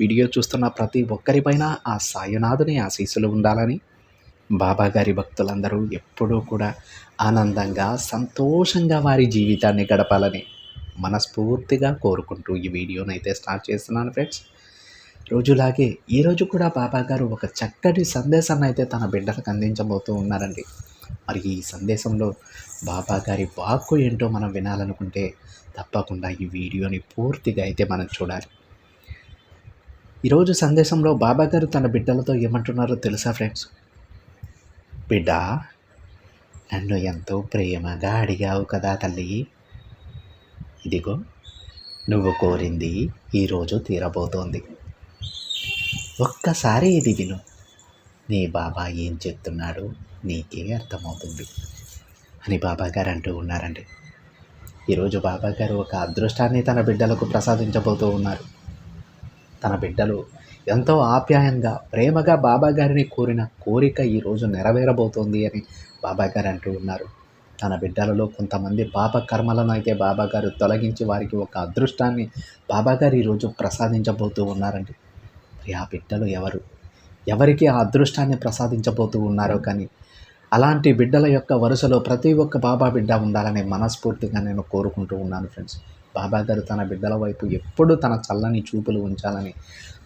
Video చూస్తున్న ప్రతి ఒక్కరిపైన ఆ సాయినాథుని ఆశీస్సులు ఉండాలని బాబాగారి భక్తులందరూ ఎప్పుడూ కూడా ఆనందంగా సంతోషంగా వారి జీవితాన్ని గడపాలని మనస్ఫూర్తిగా కోరుకుంటూ ఈ వీడియోను అయితే స్టార్ట్ చేస్తున్నాను ఫ్రెండ్స్. రోజులాగే ఈరోజు కూడా బాబాగారు ఒక చక్కటి సందేశాన్ని అయితే తన బిడ్డలకు అందించబోతూ ఉన్నారండి. మరి ఈ సందేశంలో బాబాగారి వాక్కు ఏంటో మనం వినాలనుకుంటే తప్పకుండా ఈ వీడియోని పూర్తిగా అయితే మనం చూడాలి. ఈరోజు సందేశంలో బాబా గారు తన బిడ్డలతో ఏమంటున్నారో తెలుసా ఫ్రెండ్స్? బిడ్డ నన్ను ఎంతో ప్రేమగా అడిగావు కదా తల్లి. ఇదిగో నువ్వు కోరింది ఈరోజు తీరబోతోంది. ఒక్కసారి ఇది విను. నీ బాబా ఏం చెప్తున్నాడో నీకే అర్థమవుతుంది అని బాబాగారు అంటూ ఉన్నారండి. ఈరోజు బాబాగారు ఒక అదృష్టాన్ని తన బిడ్డలకు ప్రసాదించబోతూ ఉన్నారు. తన బిడ్డలు. ఎంతో ఆప్యాయంగా ప్రేమగా బాబాగారిని కోరిన కోరిక ఈరోజు నెరవేరబోతోంది అని బాబాగారు అంటూ ఉన్నారు. తన బిడ్డలలో కొంతమంది పాప కర్మలను అయితే బాబాగారు తొలగించి వారికి ఒక అదృష్టాన్ని బాబాగారు ఈరోజు ప్రసాదించబోతూ ఉన్నారండి. ఆ బిడ్డలు ఎవరు? ఎవరికి ఆ అదృష్టాన్ని ప్రసాదించబోతూ ఉన్నారో కానీ అలాంటి బిడ్డల యొక్క వరుసలో ప్రతి ఒక్క బాబా బిడ్డ ఉండాలని మనస్ఫూర్తిగా నేను కోరుకుంటూ ఉన్నాను ఫ్రెండ్స్. బాబా గారు తన బిడ్డల వైపు ఎప్పుడు తన చల్లని చూపులు ఉంచాలని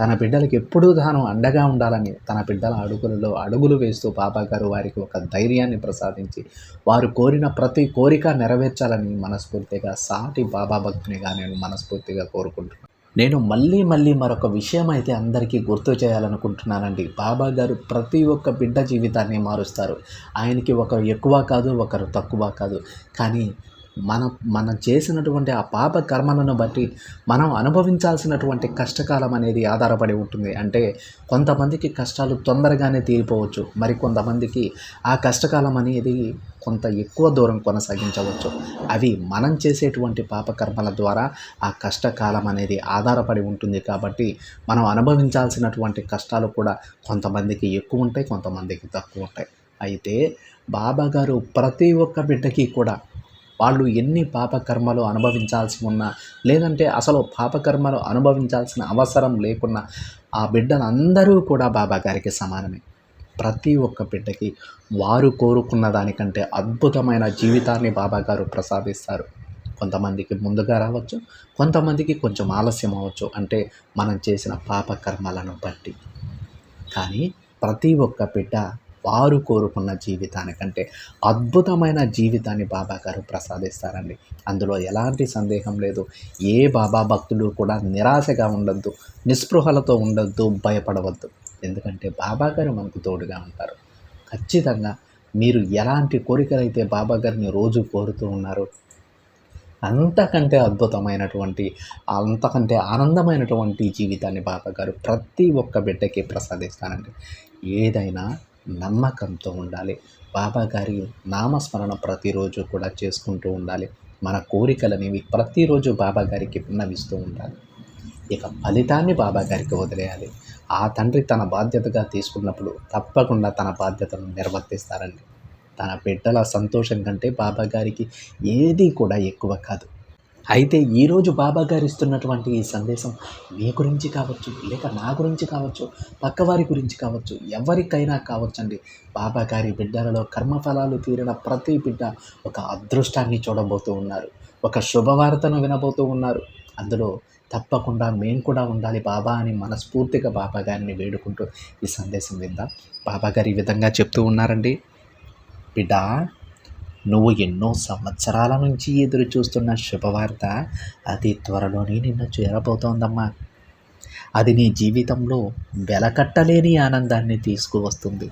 తన బిడ్డలకు ఎప్పుడూ తాను అండగా ఉండాలని తన బిడ్డల అడుగులలో అడుగులు వేస్తూ బాబా గారు వారికి ఒక ధైర్యాన్ని ప్రసాదించి వారు కోరిన ప్రతి కోరిక నెరవేర్చాలని మనస్ఫూర్తిగా సాటి బాబా భక్తునిగా నేను మనస్ఫూర్తిగా కోరుకుంటున్నాను. నేను మళ్ళీ మళ్ళీ మరొక విషయం అయితే అందరికీ గుర్తు చేయాలనుకుంటున్నానండి. బాబా గారు ప్రతి ఒక్క బిడ్డ జీవితాన్ని మారుస్తారు. ఆయనకి ఒకరు ఎక్కువ కాదు ఒకరు తక్కువ కాదు. కానీ మనం మనం చేసినటువంటి ఆ పాప కర్మలను బట్టి మనం అనుభవించాల్సినటువంటి కష్టకాలం అనేది ఆధారపడి ఉంటుంది. అంటే కొంతమందికి కష్టాలు తొందరగానే తీరిపోవచ్చు. మరి కొంతమందికి ఆ కష్టకాలం అనేది కొంత ఎక్కువ దూరం కొనసాగించవచ్చు. అవి మనం చేసేటువంటి పాపకర్మల ద్వారా ఆ కష్టకాలం అనేది ఆధారపడి ఉంటుంది కాబట్టి మనం అనుభవించాల్సినటువంటి కష్టాలు కూడా కొంతమందికి ఎక్కువ ఉంటాయి కొంతమందికి తక్కువ ఉంటాయి. అయితే బాబా గారు ప్రతి ఒక్క బిడ్డకి కూడా వాళ్ళు ఎన్ని పాపకర్మలు అనుభవించాల్సి ఉన్నా లేదంటే అసలు పాపకర్మలు అనుభవించాల్సిన అవసరం లేకున్నా ఆ బిడ్డలందరూ కూడా బాబా గారికి సమానమే. ప్రతి ఒక్క బిడ్డకి వారు కోరుకున్న దానికంటే అద్భుతమైన జీవితాన్ని బాబా గారు ప్రసాదిస్తారు. కొంతమందికి ముందుగా రావచ్చు కొంతమందికి కొంచెం ఆలస్యం అవ్వచ్చు అంటే మనం చేసిన పాపకర్మలను బట్టి. కానీ ప్రతి ఒక్క బిడ్డ వారు కోరుకున్న జీవితానికంటే అద్భుతమైన జీవితాన్ని బాబా గారు ప్రసాదిస్తారండి. అందులో ఎలాంటి సందేహం లేదు. ఏ బాబా భక్తులు కూడా నిరాశగా ఉండొద్దు నిస్పృహలతో ఉండొద్దు భయపడవద్దు. ఎందుకంటే బాబా గారు మనకు తోడుగా ఉంటారు. ఖచ్చితంగా మీరు ఎలాంటి కోరికలైతే బాబా గారిని రోజు కోరుతూ ఉన్నారో అంతకంటే అద్భుతమైనటువంటి అంతకంటే ఆనందమైనటువంటి జీవితాన్ని బాబా గారు ప్రతి ఒక్క బిడ్డకి ప్రసాదిస్తానండి ఏదైనా నమ్మకంతో ఉండాలి. బాబా గారి నామస్మరణ ప్రతిరోజు కూడా చేసుకుంటూ ఉండాలి. మన కోరికలనేవి ప్రతిరోజు బాబా గారికి విన్నవిస్తూ ఉండాలి. ఇక ఫలితాన్ని బాబా గారికి వదిలేయాలి. ఆ తండ్రి తన బాధ్యతగా తీసుకున్నప్పుడు తప్పకుండా తన బాధ్యతను నిర్వర్తిస్తారండి. తన బిడ్డల సంతోషం కంటే బాబా గారికి ఏది కూడా ఎక్కువ కాదు. అయితే ఈరోజు బాబా గారు ఇస్తున్నటువంటి ఈ సందేశం మీ గురించి కావచ్చు లేక నా గురించి కావచ్చు పక్కవారి గురించి కావచ్చు ఎవరికైనా కావచ్చండి. బాబా గారి బిడ్డలలో కర్మఫలాలు తీరిన ప్రతి బిడ్డ ఒక అదృష్టాన్ని చూడబోతూ ఉన్నారు. ఒక శుభవార్తను వినబోతూ ఉన్నారు. అందులో తప్పకుండా మేము కూడా ఉండాలి బాబా అని మనస్ఫూర్తిగా బాబా గారిని వేడుకుంటూ ఈ సందేశం విందాం. బాబా గారు ఈ విధంగా చెప్తూ ఉన్నారండి. బిడ్డ నువ్వు ఎన్నో సంవత్సరాల నుంచి ఎదురు చూస్తున్న శుభవార్త అతి త్వరలోనే నిన్ను చేరబోతోందమ్మా. అది నీ జీవితంలో వెలకట్టలేని ఆనందాన్ని తీసుకువస్తుంది.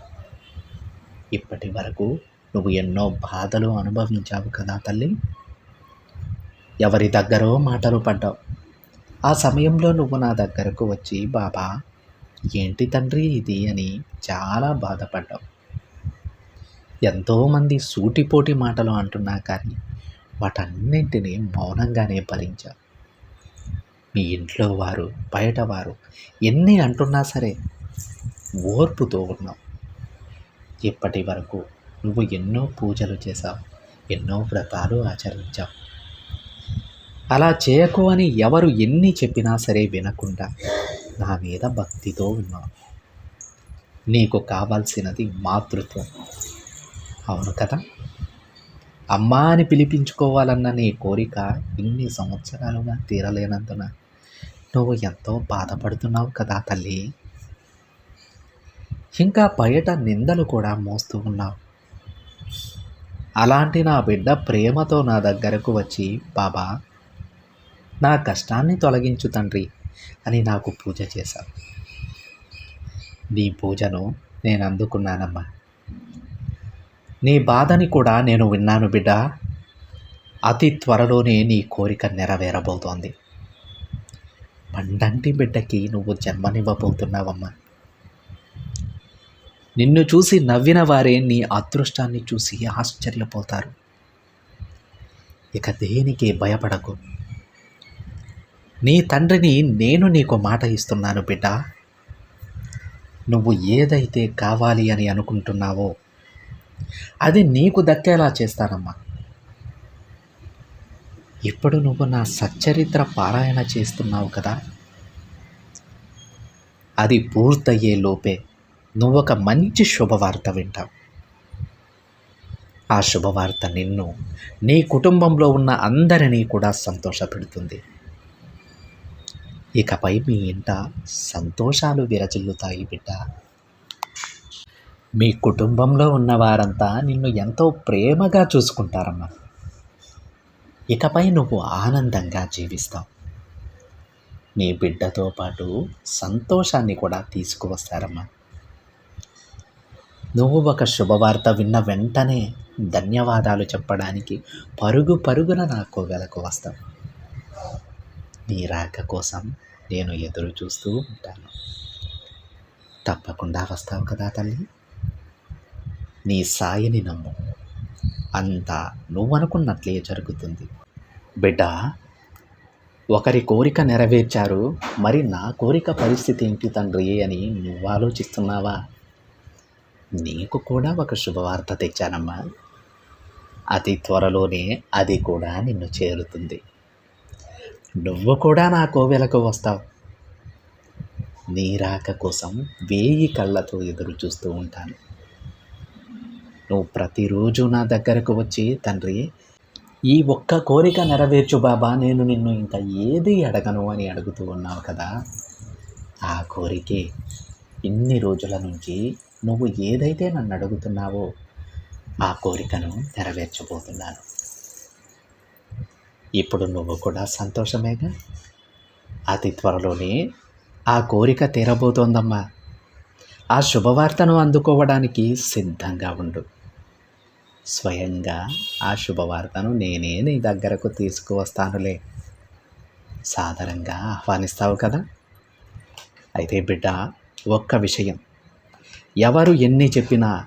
ఇప్పటి వరకు నువ్వు ఎన్నో బాధలు అనుభవించావు కదా తల్లి. ఎవరి దగ్గరో మాటలు పడ్డావు. ఆ సమయంలో నువ్వు నా దగ్గరకు వచ్చి బాబా ఏంటి తండ్రి ఇది? అని చాలా బాధపడ్డావు. ఎంతోమంది సూటిపోటి మాటలు అంటున్నా కానీ వాటన్నింటినీ మౌనంగానే భరించా మీ ఇంట్లో వారు బయట వారు ఎన్ని అంటున్నా సరే ఓర్పుతో ఉన్నావు ఇప్పటి వరకు నువ్వు ఎన్నో పూజలు చేశావు ఎన్నో వ్రతాలు ఆచరించావు. అలా చేయకు అని ఎవరు ఎన్ని చెప్పినా సరే వినకుండా నా మీద భక్తితో ఉన్నావు. నీకు కావాల్సినది మాతృత్వం. అవును కదా? అమ్మా అని పిలిపించుకోవాలన్న నీ కోరిక ఇన్ని సంవత్సరాలుగా తీరలేనందున నువ్వు ఎంతో బాధపడుతున్నావు కదా తల్లి. ఇంకా బయట నిందలు కూడా మోస్తూ ఉన్నావు. అలాంటి నా బిడ్డ ప్రేమతో నా దగ్గరకు వచ్చి బాబా నా కష్టాన్ని తొలగించు తండ్రి అని నాకు పూజ చేశావు. నీ పూజను నేను అందుకున్నానమ్మా నీ బాధని కూడా నేను విన్నాను బిడ్డ. అతి త్వరలోనే నీ కోరిక నెరవేరబోతోంది. పండంటి బిడ్డకి నువ్వు జన్మనివ్వబోతున్నావమ్మా. నిన్ను చూసి నవ్విన వారే నీ అదృష్టాన్ని చూసి ఆశ్చర్యపోతారు. ఇక దేనికి భయపడకు. నీ తండ్రిని నేను నీకు మాట ఇస్తున్నాను బిడ్డ. నువ్వు ఏదైతే కావాలి అని అనుకుంటున్నావో అది నీకు దక్కేలా చేస్తానమ్మా. ఇప్పుడు నువ్వు నా సచ్చరిత్ర పారాయణ చేస్తున్నావు కదా? అది పూర్తయ్యే లోపే నువ్వు ఒక మంచి శుభవార్త వింటావు. ఆ శుభవార్త నిన్ను నీ కుటుంబంలో ఉన్న అందరినీ కూడా సంతోషపెడుతుంది. ఇకపై మీ ఇంట సంతోషాలు విరచిల్లుతాయి బిడ్డ. మీ కుటుంబంలో ఉన్న వారంతా నిన్ను ఎంతో ప్రేమగా చూసుకుంటారమ్మా. ఇకపై నువ్వు ఆనందంగా జీవిస్తావు. నీ బిడ్డతో పాటు సంతోషాన్ని కూడా తీసుకువస్తారమ్మా. నువ్వు ఒక శుభవార్త విన్న వెంటనే ధన్యవాదాలు చెప్పడానికి పరుగు పరుగున నాకు వెలకు వస్తావు. నీ రాక కోసం నేను ఎదురు చూస్తూ ఉంటాను. తప్పకుండా వస్తావు కదా తల్లి. నీ సాయిని నమ్ము. అంతా నువ్వనుకున్నట్లే జరుగుతుంది. బిడ్డ ఒకరి కోరిక నెరవేర్చారు మరి నా కోరిక పరిస్థితి ఏంటి తండ్రి అని నువ్వు ఆలోచిస్తున్నావా నీకు కూడా ఒక శుభవార్త తెచ్చానమ్మా. అతి త్వరలోనే అది కూడా నిన్ను చేరుతుంది. నువ్వు కూడా నా కోవెలకు వస్తావు. నీ రాక కోసం వేయి కళ్ళతో ఎదురు చూస్తూ ఉంటాను. నువ్వు ప్రతిరోజు నా దగ్గరకు వచ్చి తండ్రి ఈ ఒక్క కోరిక నెరవేర్చు బాబా నేను నిన్ను ఇంకా ఏది అడగను అని అడుగుతూ ఉన్నావు కదా ఆ కోరికే ఇన్ని రోజుల నుంచి నువ్వు ఏదైతే నన్ను అడుగుతున్నావో ఆ కోరికను నెరవేర్చబోతున్నాను. ఇప్పుడు నువ్వు కూడా సంతోషమేగా? అతి త్వరలోనే ఆ కోరిక తీరబోతోందమ్మా. ఆ శుభవార్తను అందుకోవడానికి సిద్ధంగా ఉండు. స్వయంగా ఆ శుభవార్తను నేనే నీ దగ్గరకు తీసుకువస్తానులే. సాధారణంగా ఆహ్వానిస్తావు కదా? అయితే బిడ్డ ఒక్క విషయం. ఎవరు ఎన్ని చెప్పినా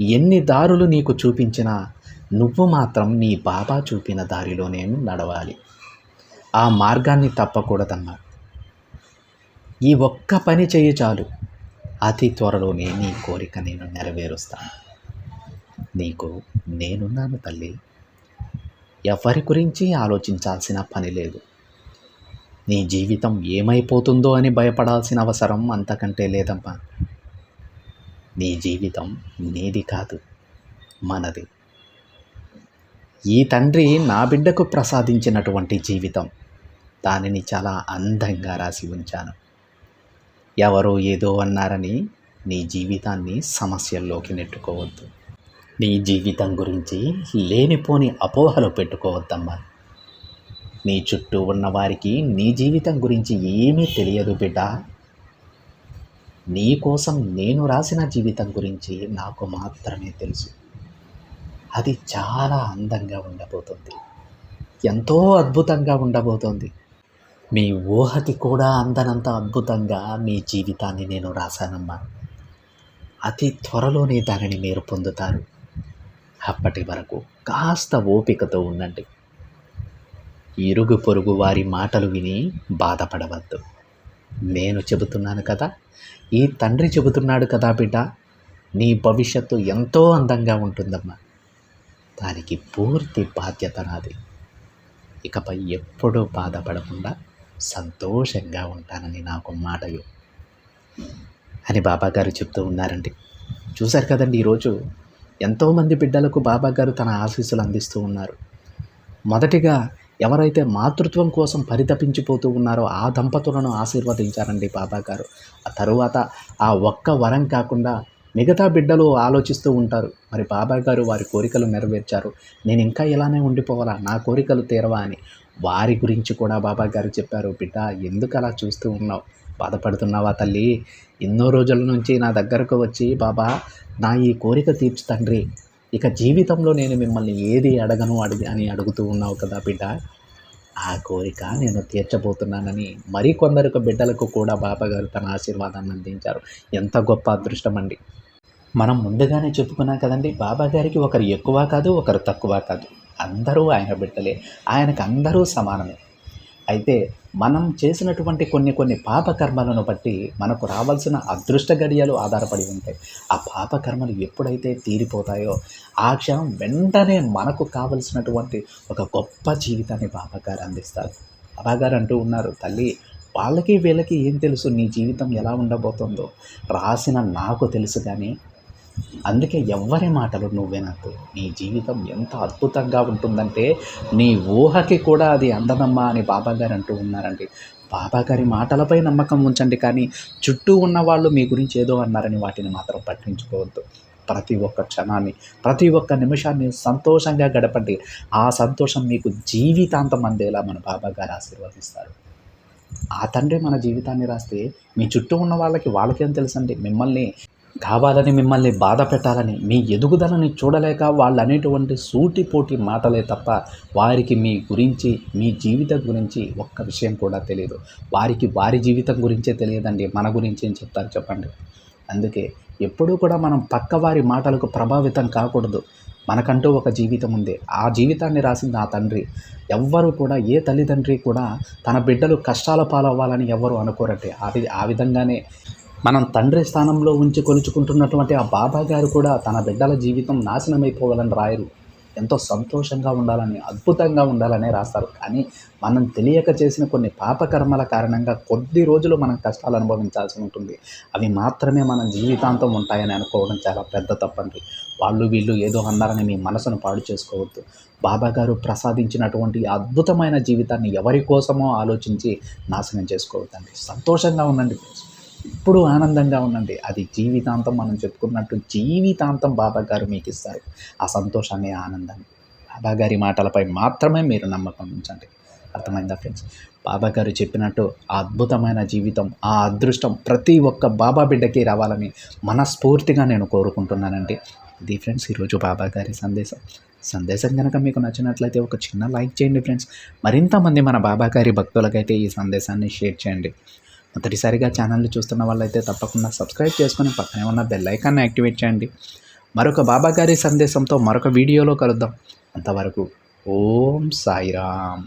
ఎన్ని దారులు నీకు చూపించినా నువ్వు మాత్రం నీ బాబా చూపిన దారిలోనే నడవాలి. ఆ మార్గాన్ని తప్పకూడదన్నా ఈ ఒక్క పని చేయి చాలు. అతి త్వరలోనే నీ కోరిక నేను నెరవేరుస్తాను. నీకు నేనున్నాను తల్లి. ఎవరి గురించి ఆలోచించాల్సిన పని లేదు. నీ జీవితం ఏమైపోతుందో అని భయపడాల్సిన అవసరం అంతకంటే లేదమ్మా. నీ జీవితం నీది కాదు మనది. ఈ తండ్రి నా బిడ్డకు ప్రసాదించినటువంటి జీవితం. దానిని చాలా అందంగా రాసి ఉంచాను. ఎవరో ఏదో అన్నారని నీ జీవితాన్ని సమస్యల్లోకి నెట్టుకోవద్దు. నీ జీవితం గురించి లేనిపోని అపోహలు పెట్టుకోవద్దమ్మా. నీ చుట్టూ ఉన్నవారికి నీ జీవితం గురించి ఏమీ తెలియదు బిడ్డ. నీ కోసం నేను రాసిన జీవితం గురించి నాకు మాత్రమే తెలుసు. అది చాలా అందంగా ఉండబోతుంది. ఎంతో అద్భుతంగా ఉండబోతుంది. మీ ఊహకి కూడా అందనంత అద్భుతంగా మీ జీవితాన్ని నేను రాశానమ్మా. అతి త్వరలోనే దానిని మీరు పొందుతారు. అప్పటి వరకు కాస్త ఓపికతో ఉండండి. ఇరుగు పొరుగు వారి మాటలు విని బాధపడవద్దు. నేను చెబుతున్నాను కదా ఈ తండ్రి చెబుతున్నాడు కదా బిడ్డ నీ భవిష్యత్తు ఎంతో అందంగా ఉంటుందమ్మా. దానికి పూర్తి బాధ్యత నాది. ఇకపై ఎప్పుడూ బాధపడకుండా సంతోషంగా ఉంటానని నాకు మాటయు అని బాబాగారు చెప్తూ ఉన్నారండి. చూశారు కదండి ఈరోజు? ఎంతోమంది బిడ్డలకు బాబాగారు తన ఆశీస్సులు అందిస్తూ ఉన్నారు. మొదటిగా ఎవరైతే మాతృత్వం కోసం పరితపించిపోతూ ఉన్నారో ఆ దంపతులను ఆశీర్వదించారండి బాబాగారు ఆ తరువాత ఆ ఒక్క వరం కాకుండా మిగతా బిడ్డలు ఆలోచిస్తూ ఉంటారు. మరి బాబా గారు వారి కోరికలు నెరవేర్చారు. నేను ఇంకా ఇలానే ఉండిపోవాలా? నా కోరికలు తీరవా అని. వారి గురించి కూడా బాబా గారు చెప్పారు బిడ్డ ఎందుకు అలా చూస్తూ ఉన్నావు? బాధపడుతున్నావా తల్లి? ఎన్నో రోజుల నుంచి నా దగ్గరకు వచ్చి బాబా నా ఈ కోరిక తీర్చు తండ్రి. ఇక జీవితంలో నేను మిమ్మల్ని ఏది అడగను అడిగి అని అడుగుతూ ఉన్నావు కదా బిడ్డ. ఆ కోరిక నేను తీర్చబోతున్నానని మరికొందరికి బిడ్డలకు కూడా బాబాగారు తన ఆశీర్వాదాన్ని అందించారు. ఎంత గొప్ప అదృష్టం అండి. మనం ముందుగానే చెప్పుకున్నాం కదండి బాబాగారికి ఒకరు ఎక్కువ కాదు ఒకరు తక్కువ కాదు. అందరూ ఆయన బిడ్డలే. ఆయనకు అందరూ సమానమే. అయితే మనం చేసినటువంటి కొన్ని కొన్ని పాపకర్మలను బట్టి మనకు రావాల్సిన అదృష్ట గడియలు ఆధారపడి ఉంటాయి. ఆ పాపకర్మలు ఎప్పుడైతే తీరిపోతాయో ఆ క్షణం వెంటనే మనకు కావలసినటువంటి ఒక గొప్ప జీవితాన్ని బాబాగారు అందిస్తారు. బాబాగారు అంటూ ఉన్నారు తల్లి వాళ్ళకి వీళ్ళకి ఏం తెలుసు? నీ జీవితం ఎలా ఉండబోతుందో? రాసిన నాకు తెలుసు కానీ అందుకే ఎవ్వరి మాటలు నువ్వే నాకు. నీ జీవితం ఎంత అద్భుతంగా ఉంటుందంటే నీ ఊహకి కూడా అది అందదమ్మా అని బాబాగారు అంటూ ఉన్నారండి. బాబాగారి మాటలపై నమ్మకం ఉంచండి కానీ చుట్టూ ఉన్న వాళ్ళు మీ గురించి ఏదో అన్నారని వాటిని మాత్రం పట్టించుకోవద్దు. ప్రతి ఒక్క క్షణాన్ని ప్రతి ఒక్క నిమిషాన్ని సంతోషంగా గడపండి. ఆ సంతోషం మీకు జీవితాంతం అందేలా మన బాబాగారు ఆశీర్వదిస్తారు. ఆ తండ్రి మన జీవితాన్ని రాస్తే మీ చుట్టూ ఉన్న వాళ్ళకి వాళ్ళకేం తెలుసండి? మిమ్మల్ని కావాలని మిమ్మల్ని బాధ పెట్టాలని మీ ఎదుగుదలని చూడలేక వాళ్ళు అనేటువంటి సూటిపోటి మాటలే తప్ప వారికి మీ గురించి మీ జీవితం గురించి ఒక్క విషయం కూడా తెలియదు. వారికి వారి జీవితం గురించే తెలియదండి. మన గురించి ఏం చెప్తారు చెప్పండి. అందుకే ఎప్పుడూ కూడా మనం పక్కవారి మాటలకు ప్రభావితం కాకూడదు. మనకంటూ ఒక జీవితం ఉంది. ఆ జీవితాన్ని రాసింది ఆ తండ్రి. ఎవ్వరు కూడా ఏ తల్లిదండ్రి కూడా తన బిడ్డలు కష్టాల పాలవ్వాలని ఎవ్వరు అనుకోరండి. ఆ ఆ విధంగానే మనం తండ్రి స్థానంలో ఉంచి కొలుచుకుంటున్నటువంటి ఆ బాబా గారు కూడా తన బిడ్డల జీవితం నాశనమైపోవాలని రాయరు. ఎంతో సంతోషంగా ఉండాలని అద్భుతంగా ఉండాలనే రాస్తారు. కానీ మనం తెలియక చేసిన కొన్ని పాపకర్మల కారణంగా కొద్ది రోజులు మనం కష్టాలు అనుభవించాల్సి ఉంటుంది. అవి మాత్రమే మన జీవితాంతం ఉంటాయని అనుకోవడం చాలా పెద్ద తప్పండి. వాళ్ళు వీళ్ళు ఏదో అన్నారని మీ మనసును పాడు చేసుకోవద్దు. బాబా గారు ప్రసాదించినటువంటి అద్భుతమైన జీవితాన్ని ఎవరి కోసమో ఆలోచించి నాశనం చేసుకోవద్దండి. సంతోషంగా ఉండండి. ఇప్పుడు ఆనందంగా ఉండండి. అది జీవితాంతం మనం చెప్పుకున్నట్టు జీవితాంతం బాబా గారు మీకు ఇస్తారు ఆ సంతోషాన్ని ఆనందాన్ని. బాబా గారి మాటలపై మాత్రమే మీరు నమ్మకం ఉంచండి. అర్థమైందా ఫ్రెండ్స్? బాబా గారు చెప్పినట్టు ఆ అద్భుతమైన జీవితం ఆ అదృష్టం ప్రతి ఒక్క బాబా బిడ్డకి రావాలని మనస్ఫూర్తిగా నేను కోరుకుంటున్నానండి. ఇది ఫ్రెండ్స్ ఈరోజు బాబా గారి సందేశం. సందేశం కనుక మీకు నచ్చినట్లయితే ఒక చిన్న లైక్ చేయండి ఫ్రెండ్స్. మరింతమంది మన బాబా గారి భక్తులకైతే ఈ సందేశాన్ని షేర్ చేయండి. మొదటిసారిగా ఛానల్ని చూస్తున్న వాళ్ళైతే తప్పకుండా సబ్స్క్రైబ్ చేసుకొని పక్కనే ఉన్న బెల్ ఐకాన్ని యాక్టివేట్ చేయండి. మరొక బాబా గారి సందేశంతో మరొక వీడియోలో కలుద్దాం. అంతవరకు ఓం సాయిరామ్.